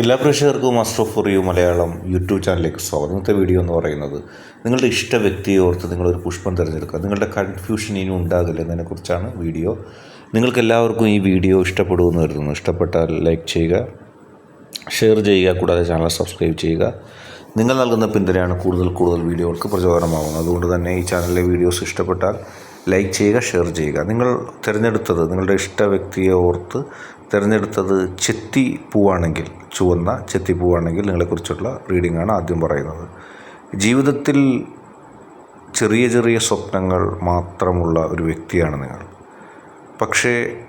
എല്ലാ പ്രേക്ഷകർക്കും master of റിയു മലയാളം യൂട്യൂബ് ചാനലിലേക്ക് സ്വാഗതം. ഇന്നത്തെ വീഡിയോ എന്ന് പറയുന്നത് നിങ്ങളുടെ ഇഷ്ട വ്യക്തിയെ ഓർത്ത് നിങ്ങളൊരു പുഷ്പം തിരഞ്ഞെടുക്കുക. നിങ്ങളുടെ കൺഫ്യൂഷൻ ഇനി ഉണ്ടാകില്ല എന്നതിനെക്കുറിച്ചാണ് വീഡിയോ നിങ്ങൾക്ക് എല്ലാവർക്കും ഈ വീഡിയോ ഇഷ്ടപ്പെടുമെന്ന് കരുതുന്നു. ഇഷ്ടപ്പെട്ടാൽ ലൈക്ക് ചെയ്യുക ഷെയർ ചെയ്യുക കൂടാതെ ചാനൽ സബ്സ്ക്രൈബ് ചെയ്യുക. നിങ്ങൾ നൽകുന്ന പിന്തുണയാണ് കൂടുതൽ കൂടുതൽ വീഡിയോകൾക്ക് പ്രചോദനമാകുന്നത്. അതുകൊണ്ട് തന്നെ ഈ ചാനലിലെ വീഡിയോസ് ഇഷ്ടപ്പെട്ടാൽ ലൈക്ക് ചെയ്യുക ഷെയർ ചെയ്യുക. നിങ്ങൾ തിരഞ്ഞെടുത്തത് നിങ്ങളുടെ ഇഷ്ട വ്യക്തിയെ ഓർത്ത് തിരഞ്ഞെടുത്തത് ചെത്തി പൂവാണെങ്കിൽ ചുവന്ന ചെത്തി പൂവാണെങ്കിൽ നിങ്ങളെക്കുറിച്ചുള്ള റീഡിംഗ് ആണ് ആദ്യം പറയുന്നത്. ജീവിതത്തിൽ ചെറിയ ചെറിയ സ്വപ്നങ്ങൾ മാത്രമുള്ള ഒരു വ്യക്തിയാണ് നിങ്ങൾ. പക്ഷേ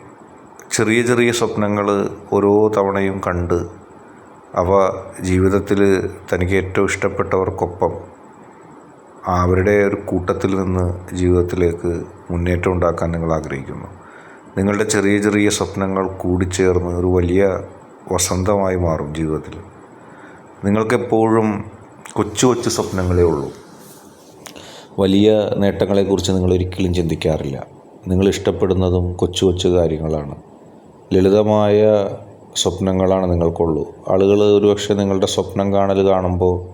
ചെറിയ ചെറിയ സ്വപ്നങ്ങൾ ഓരോ തവണയും കണ്ട് അവ ജീവിതത്തിൽ തനിക്ക് ഏറ്റവും ഇഷ്ടപ്പെട്ടവർക്കൊപ്പം അവരുടെ ഒരു കൂട്ടത്തിൽ നിന്ന് ജീവിതത്തിലേക്ക് മുന്നേറ്റം ഉണ്ടാക്കാൻ നിങ്ങൾ ആഗ്രഹിക്കുന്നു. നിങ്ങളുടെ ചെറിയ ചെറിയ സ്വപ്നങ്ങൾ കൂടിച്ചേർന്ന് ഒരു വലിയ വസന്തമായി മാറും ജീവിതത്തിൽ. നിങ്ങൾക്കെപ്പോഴും കൊച്ചു കൊച്ചു സ്വപ്നങ്ങളേ ഉള്ളൂ. വലിയ നേട്ടങ്ങളെക്കുറിച്ച് നിങ്ങൾ ഒരിക്കലും ചിന്തിക്കാറില്ല. നിങ്ങൾ ഇഷ്ടപ്പെടുന്നതും കൊച്ചു കൊച്ചു കാര്യങ്ങളാണ്. ലളിതമായ സ്വപ്നങ്ങളാണ് നിങ്ങൾക്കുള്ളൂ. ആളുകൾ ഒരുപക്ഷെ നിങ്ങളുടെ സ്വപ്നം കാണൽ കാണുമ്പോൾ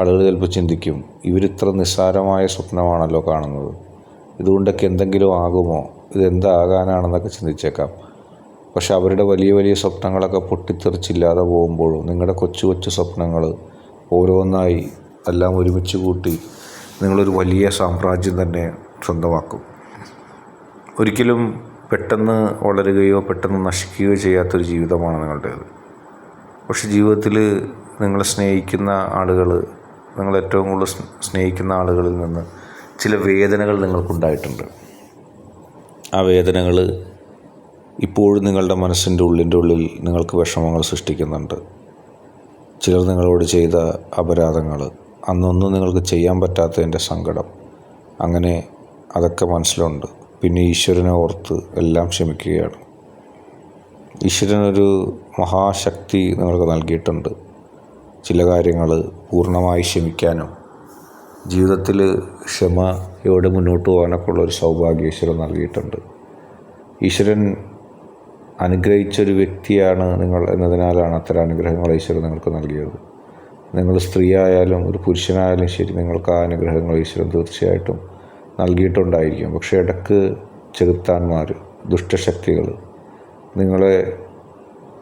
ആളുകൾ ചിലപ്പോൾ ചിന്തിക്കും ഇവരിത്ര നിസ്സാരമായ സ്വപ്നമാണല്ലോ കാണുന്നത്. ഇതുകൊണ്ടൊക്കെ എന്തെങ്കിലും ആകുമോ? ഇതെന്താകാനാണെന്നൊക്കെ ചിന്തിച്ചേക്കാം. പക്ഷെ അവരുടെ വലിയ വലിയ സ്വപ്നങ്ങളൊക്കെ പൊട്ടിത്തെറിച്ചില്ലാതെ പോകുമ്പോഴും നിങ്ങളുടെ കൊച്ചു കൊച്ചു സ്വപ്നങ്ങൾ ഓരോന്നായി എല്ലാം ഒരുമിച്ച് കൂട്ടി നിങ്ങളൊരു വലിയ സാമ്രാജ്യം തന്നെ സ്വന്തമാക്കും. ഒരിക്കലും പെട്ടെന്ന് വളരുകയോ പെട്ടെന്ന് നശിക്കുകയോ ചെയ്യാത്തൊരു ജീവിതമാണ് നിങ്ങളുടേത്. പക്ഷെ ജീവിതത്തിൽ നിങ്ങളെ സ്നേഹിക്കുന്ന ആളുകൾ നിങ്ങൾ ഏറ്റവും കൂടുതൽ സ്നേഹിക്കുന്ന ആളുകളിൽ നിന്ന് ചില വേദനകൾ നിങ്ങൾക്കുണ്ടായിട്ടുണ്ട്. ആ വേദനകൾ ഇപ്പോഴും നിങ്ങളുടെ മനസ്സിന്റെ ഉള്ളിന്റെ ഉള്ളിൽ നിങ്ങൾക്ക് വിഷമങ്ങൾ സൃഷ്ടിക്കുന്നുണ്ട്. ചിലർ നിങ്ങളോട് ചെയ്ത അപരാധങ്ങൾ അന്നൊന്നും നിങ്ങൾക്ക് ചെയ്യാൻ പറ്റാത്തതിന്റെ സങ്കടം. അങ്ങനെ അതൊക്കെ മനസ്സിലുണ്ട്. പിന്നെ ഈശ്വരനെ ഓർത്ത് എല്ലാം ക്ഷമിക്കുകയാണ്. ഈശ്വരനൊരു മഹാശക്തി നിങ്ങൾക്ക് നൽകിയിട്ടുണ്ട്. ചില കാര്യങ്ങൾ പൂർണമായി ക്ഷമിക്കാനും ജീവിതത്തിൽ ക്ഷമയോടെ മുന്നോട്ട് പോകാനൊക്കെ ഉള്ള ഒരു സൗഭാഗ്യം ഈശ്വരൻ നൽകിയിട്ടുണ്ട്. ഈശ്വരൻ അനുഗ്രഹിച്ചൊരു വ്യക്തിയാണ് നിങ്ങൾ എന്നതിനാലാണ് അത്തരം അനുഗ്രഹങ്ങൾ ഈശ്വരൻ നിങ്ങൾക്ക് നൽകിയത്. നിങ്ങൾ സ്ത്രീയായാലും ഒരു പുരുഷനായാലും ശരി നിങ്ങൾക്ക് ആ അനുഗ്രഹങ്ങൾ ഈശ്വരൻ തീർച്ചയായിട്ടും നൽകിയിട്ടുണ്ടായിരിക്കും. പക്ഷേ ഇടയ്ക്ക് ചെറുത്താന്മാർ ദുഷ്ടശക്തികൾ നിങ്ങളെ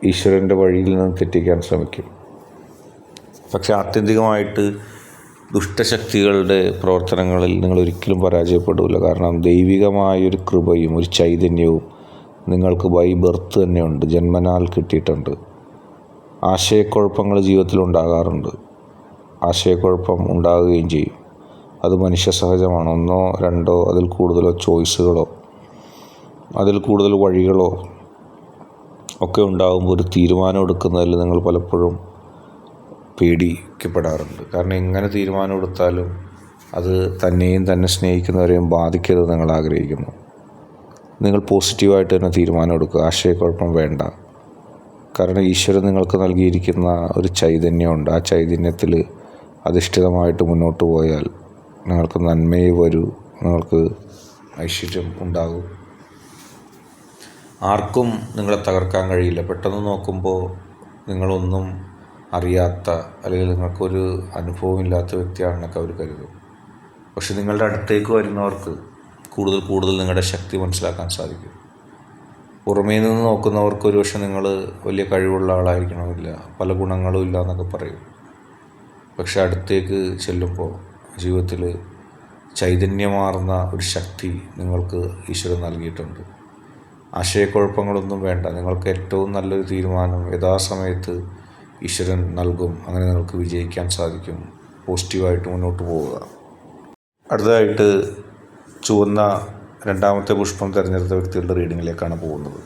ഈശ്വരന്റെ വഴിയിൽ നിന്ന് തെറ്റിക്കാൻ ശ്രമിക്കും. പക്ഷെ ആത്യന്തികമായിട്ട് ദുഷ്ടശക്തികളുടെ പ്രവർത്തനങ്ങളിൽ നിങ്ങൾ ഒരിക്കലും പരാജയപ്പെടില്ല കാരണം ദൈവികമായൊരു കൃപയും ഒരു ചൈതന്യവും നിങ്ങൾക്ക് ബൈ ബർത്ത് തന്നെയുണ്ട്. ജന്മനാൽ കിട്ടിയിട്ടുണ്ട്. ആശയക്കുഴപ്പങ്ങൾ ജീവിതത്തിൽ ഉണ്ടാകാറുണ്ട്. ആശയക്കുഴപ്പം ഉണ്ടാകുകയും ചെയ്യും. അത് മനുഷ്യ സഹജമാണ്. ഒന്നോ രണ്ടോ അതിൽ കൂടുതലോ ചോയ്സുകളോ അതിൽ കൂടുതൽ വഴികളോ ഒക്കെ ഉണ്ടാകുമ്പോൾ ഒരു തീരുമാനം എടുക്കുന്നതിൽ നിങ്ങൾ പലപ്പോഴും പേടിക്കപ്പെടാറുണ്ട്. കാരണം എങ്ങനെ തീരുമാനം എടുത്താലും അത് തന്നെയും തന്നെ സ്നേഹിക്കുന്നവരെയും ബാധിക്കരുത് നിങ്ങൾ ആഗ്രഹിക്കുന്നു. നിങ്ങൾ പോസിറ്റീവായിട്ട് തന്നെ തീരുമാനം എടുക്കുക. ആശയക്കുഴപ്പം വേണ്ട. കാരണം ഈശ്വരൻ നിങ്ങൾക്ക് നൽകിയിരിക്കുന്ന ഒരു ചൈതന്യമുണ്ട്. ആ ചൈതന്യത്തിൽ അധിഷ്ഠിതമായിട്ട് മുന്നോട്ട് പോയാൽ നിങ്ങൾക്ക് നന്മയെ വരൂ. നിങ്ങൾക്ക് ഐശ്വര്യം ഉണ്ടാകും. ആർക്കും നിങ്ങളെ തകർക്കാൻ കഴിയില്ല. പെട്ടെന്ന് നോക്കുമ്പോൾ നിങ്ങളൊന്നും അറിയാത്ത അല്ലെങ്കിൽ നിങ്ങൾക്കൊരു അനുഭവമില്ലാത്ത വ്യക്തിയാണെന്നൊക്കെ അവർ കരുതും. പക്ഷെ നിങ്ങളുടെ അടുത്തേക്ക് വരുന്നവർക്ക് കൂടുതൽ കൂടുതൽ നിങ്ങളുടെ ശക്തി മനസ്സിലാക്കാൻ സാധിക്കും. പുറമേ നിന്ന് നോക്കുന്നവർക്ക് ഒരു പക്ഷെ നിങ്ങൾ വലിയ കഴിവുള്ള ആളായിരിക്കണമില്ല പല ഗുണങ്ങളും ഇല്ല എന്നൊക്കെ പറയും. പക്ഷെ അടുത്തേക്ക് ചെല്ലുമ്പോൾ ജീവിതത്തിൽ ചൈതന്യമാർന്ന ഒരു ശക്തി നിങ്ങൾക്ക് ഈശ്വരൻ നൽകിയിട്ടുണ്ട്. ആശയക്കുഴപ്പങ്ങളൊന്നും വേണ്ട നിങ്ങൾക്ക് ഏറ്റവും നല്ലൊരു തീരുമാനം യഥാസമയത്ത് ഈശ്വരൻ നൽകും അങ്ങനെ നിങ്ങൾക്ക് വിജയിക്കാൻ സാധിക്കും. പോസിറ്റീവായിട്ട് മുന്നോട്ട് പോവുക. അടുത്തതായിട്ട് ചുവന്ന രണ്ടാമത്തെ പുഷ്പം തിരഞ്ഞെടുത്ത വ്യക്തികളുടെ റീഡിങ്ങിലേക്കാണ് പോകുന്നത്.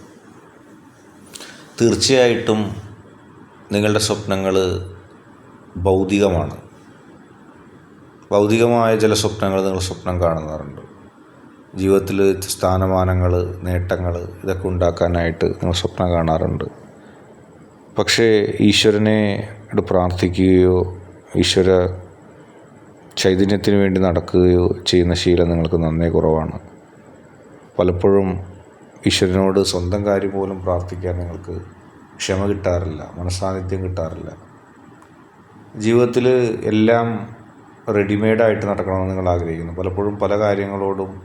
തീർച്ചയായിട്ടും നിങ്ങളുടെ സ്വപ്നങ്ങൾ ഭൗതികമാണ്. ഭൗതികമായ ചില സ്വപ്നങ്ങൾ നിങ്ങൾ സ്വപ്നം കാണുന്നവരുണ്ട്. ജീവിതത്തിൽ സ്ഥാനമാനങ്ങൾ നേട്ടങ്ങൾ ഇതൊക്കെ ഉണ്ടാക്കാനായിട്ട് നിങ്ങൾ സ്വപ്നം കാണാറുണ്ട്. പക്ഷേ ഈശ്വരനെ പ്രാർത്ഥിക്കുകയോ ഈശ്വര ചൈതന്യത്തിന് വേണ്ടി നടക്കുകയോ ചെയ്യുന്ന ശീലം നിങ്ങൾക്ക് നന്നേ കുറവാണ്. പലപ്പോഴും ഈശ്വരനോട് സ്വന്തം കാര്യം പോലും പ്രാർത്ഥിക്കാൻ നിങ്ങൾക്ക് ക്ഷമ കിട്ടാറില്ല മനസാന്നിധ്യം കിട്ടാറില്ല. ജീവിതത്തിൽ എല്ലാം റെഡിമെയ്ഡായിട്ട് നടക്കണമെന്ന് നിങ്ങൾ ആഗ്രഹിക്കുന്നു. പലപ്പോഴും പല കാര്യങ്ങളോടും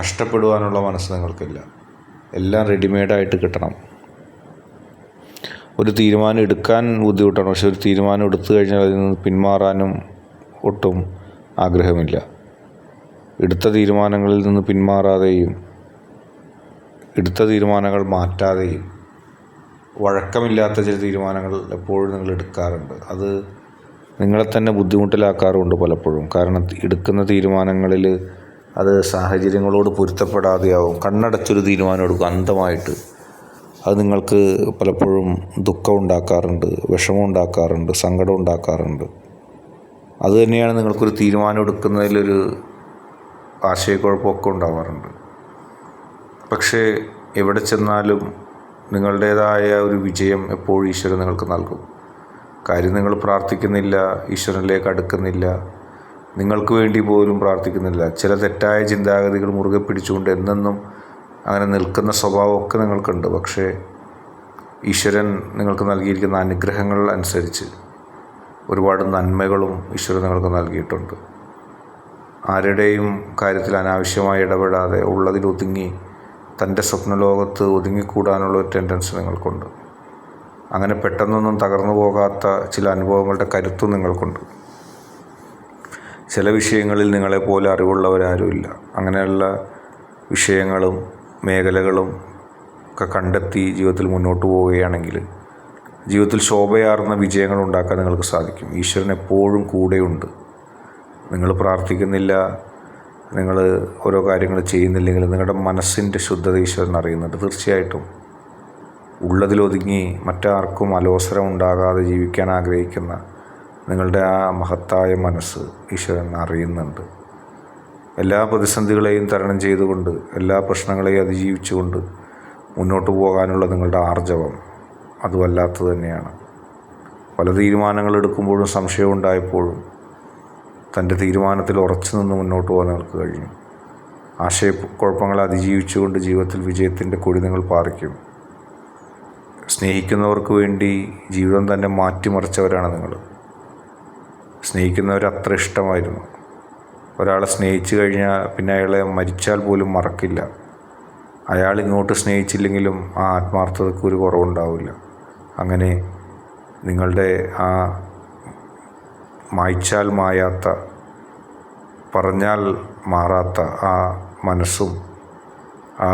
കഷ്ടപ്പെടുവാനുള്ള മനസ്സ് നിങ്ങൾക്കില്ല. എല്ലാം റെഡിമെയ്ഡായിട്ട് കിട്ടണം. ഒരു തീരുമാനം എടുക്കാൻ ബുദ്ധിമുട്ടാണ്. പക്ഷെ ഒരു തീരുമാനം എടുത്തു കഴിഞ്ഞാൽ അതിൽ നിന്ന് പിന്മാറാനും ഒട്ടും ആഗ്രഹമില്ല. എടുത്ത തീരുമാനങ്ങളിൽ നിന്ന് പിന്മാറാതെയും എടുത്ത തീരുമാനങ്ങൾ മാറ്റാതെയും വഴക്കമില്ലാത്ത ചില തീരുമാനങ്ങൾ എപ്പോഴും നിങ്ങൾ എടുക്കാറുണ്ട്. അത് നിങ്ങളെ തന്നെ ബുദ്ധിമുട്ടിലാക്കാറുണ്ട് പലപ്പോഴും. കാരണം എടുക്കുന്ന തീരുമാനങ്ങളിൽ അത് സാഹചര്യങ്ങളോട് പൊരുത്തപ്പെടാതെയാവും. കണ്ണടച്ചൊരു തീരുമാനം എടുക്കും അന്ധമായിട്ട്. അത് നിങ്ങൾക്ക് പലപ്പോഴും ദുഃഖം ഉണ്ടാക്കാറുണ്ട് വിഷമം ഉണ്ടാക്കാറുണ്ട് സങ്കടം ഉണ്ടാക്കാറുണ്ട്. അത് തന്നെയാണ് നിങ്ങൾക്കൊരു തീരുമാനം എടുക്കുന്നതിലൊരു ആശയക്കുഴപ്പമൊക്കെ ഉണ്ടാവാറുണ്ട്. പക്ഷേ എവിടെ ചെന്നാലും നിങ്ങളുടേതായ ഒരു വിജയം എപ്പോഴും ഈശ്വരൻ നിങ്ങൾക്ക് നൽകും. കാര്യം നിങ്ങൾ പ്രാർത്ഥിക്കുന്നില്ല ഈശ്വരനിലേക്ക് അടുക്കുന്നില്ല. നിങ്ങൾക്ക് വേണ്ടി പോലും പ്രാർത്ഥിക്കുന്നില്ല. ചില തെറ്റായ ചിന്താഗതികൾ മുറുകെ പിടിച്ചുകൊണ്ട് എന്നെന്നും അങ്ങനെ നിൽക്കുന്ന സ്വഭാവമൊക്കെ നിങ്ങൾക്കുണ്ട്. പക്ഷേ ഈശ്വരൻ നിങ്ങൾക്ക് നൽകിയിരിക്കുന്ന അനുഗ്രഹങ്ങൾ അനുസരിച്ച് ഒരുപാട് നന്മകളും ഈശ്വരൻ നിങ്ങൾക്ക് നൽകിയിട്ടുണ്ട്. ആരുടെയും കാര്യത്തിൽ അനാവശ്യമായി ഇടപെടാതെ ഉള്ളതിൽ ഒതുങ്ങി തന്റെ സ്വപ്നലോകത്ത് ഒതുങ്ങിക്കൂടാനുള്ള ഒരു ടെൻഡൻസ് നിങ്ങൾക്കുണ്ട്. അങ്ങനെ പെട്ടെന്നൊന്നും തകർന്നു പോകാത്ത ചില അനുഭവങ്ങളുടെ കരുത്തും നിങ്ങൾക്കുണ്ട്. ചില വിഷയങ്ങളിൽ നിങ്ങളെപ്പോലെ അറിവുള്ളവരാരുമില്ല അങ്ങനെയുള്ള വിഷയങ്ങളും മേഖലകളും ഒക്കെ കണ്ടെത്തി ജീവിതത്തിൽ മുന്നോട്ട് പോവുകയാണെങ്കിൽ ജീവിതത്തിൽ ശോഭയാർന്ന വിജയങ്ങൾ ഉണ്ടാക്കാൻ നിങ്ങൾക്ക് സാധിക്കും. ഈശ്വരൻ എപ്പോഴും കൂടെയുണ്ട്. നിങ്ങൾ പ്രാർത്ഥിക്കുന്നില്ല നിങ്ങൾ ഓരോ കാര്യങ്ങൾ ചെയ്യുന്നില്ലെങ്കിൽ നിങ്ങളുടെ മനസ്സിന്റെ ശുദ്ധത ഈശ്വരൻ അറിയുന്നുണ്ട്. തീർച്ചയായിട്ടും ഉള്ളതിലൊതുങ്ങി മറ്റാർക്കും അലോസരം ഉണ്ടാകാതെ ജീവിക്കാൻ ആഗ്രഹിക്കുന്ന നിങ്ങളുടെ ആ മഹത്തായ മനസ്സ് ഈശ്വരൻ അറിയുന്നുണ്ട്. എല്ലാ പ്രതിസന്ധികളെയും തരണം ചെയ്തുകൊണ്ട് എല്ലാ പ്രശ്നങ്ങളെയും അതിജീവിച്ചുകൊണ്ട് മുന്നോട്ട് പോകാനുള്ള നിങ്ങളുടെ ആർജവം അതുമല്ലാത്തത് തന്നെയാണ്. പല തീരുമാനങ്ങൾ എടുക്കുമ്പോഴും സംശയം ഉണ്ടായപ്പോഴും തന്റെ തീരുമാനത്തിൽ ഉറച്ചു നിന്ന് മുന്നോട്ട് പോകാൻ നിങ്ങൾക്ക് കഴിഞ്ഞു. ആശയക്കുഴപ്പങ്ങളെ അതിജീവിച്ചുകൊണ്ട് ജീവിതത്തിൽ വിജയത്തിന്റെ കൊടി നിങ്ങൾ പാറിക്കും. സ്നേഹിക്കുന്നവർക്ക് വേണ്ടി ജീവിതം തന്നെ മാറ്റിമറിച്ചവരാണ് നിങ്ങൾ. സ്നേഹിക്കുന്നവർ അത്ര ഇഷ്ടമായിരുന്നു. ഒരാളെ സ്നേഹിച്ചു കഴിഞ്ഞാൽ പിന്നെ അയാളെ മരിച്ചാൽ പോലും മറക്കില്ല. അയാൾ ഇങ്ങോട്ട് സ്നേഹിച്ചില്ലെങ്കിലും ആ ആത്മാർത്ഥതയ്ക്ക് ഒരു കുറവുണ്ടാവില്ല. അങ്ങനെ നിങ്ങളുടെ ആ മായ്ച്ചാൽ മായാത്ത പറഞ്ഞാൽ മാറാത്ത ആ മനസ്സും ആ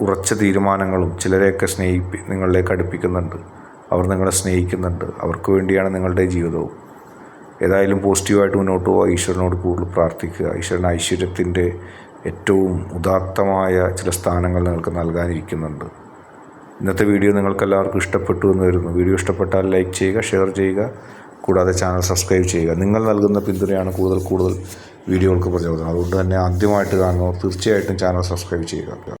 ഉറച്ച തീരുമാനങ്ങളും ചിലരെയൊക്കെ സ്നേഹിപ്പി നിങ്ങളിലേക്ക് അടുപ്പിക്കുന്നുണ്ട്. അവർ നിങ്ങളെ സ്നേഹിക്കുന്നുണ്ട്. അവർക്ക് വേണ്ടിയാണ് നിങ്ങളുടെ ജീവിതവും. ഏതായാലും പോസിറ്റീവായിട്ട് മുന്നോട്ട് പോവുക. ഈശ്വരനോട് കൂടുതൽ പ്രാർത്ഥിക്കുക. ഈശ്വരൻ ഐശ്വര്യത്തിന്റെ ഏറ്റവും ഉദാത്തമായ ചില സ്ഥാനങ്ങൾ നിങ്ങൾക്ക് നൽകാനിരിക്കുന്നുണ്ട്. ഇന്നത്തെ വീഡിയോ നിങ്ങൾക്ക് എല്ലാവർക്കും ഇഷ്ടപ്പെട്ടു എന്ന് വരുന്നു. വീഡിയോ ഇഷ്ടപ്പെട്ടാൽ ലൈക്ക് ചെയ്യുക ഷെയർ ചെയ്യുക കൂടാതെ ചാനൽ സബ്സ്ക്രൈബ് ചെയ്യുക. നിങ്ങൾ നൽകുന്ന പിന്തുണയാണ് കൂടുതൽ കൂടുതൽ വീഡിയോകൾക്ക് പ്രചോദനം. അതുകൊണ്ട് തന്നെ ആദ്യമായിട്ട് കാണുന്നവർ തീർച്ചയായിട്ടും ചാനൽ സബ്സ്ക്രൈബ് ചെയ്യുക.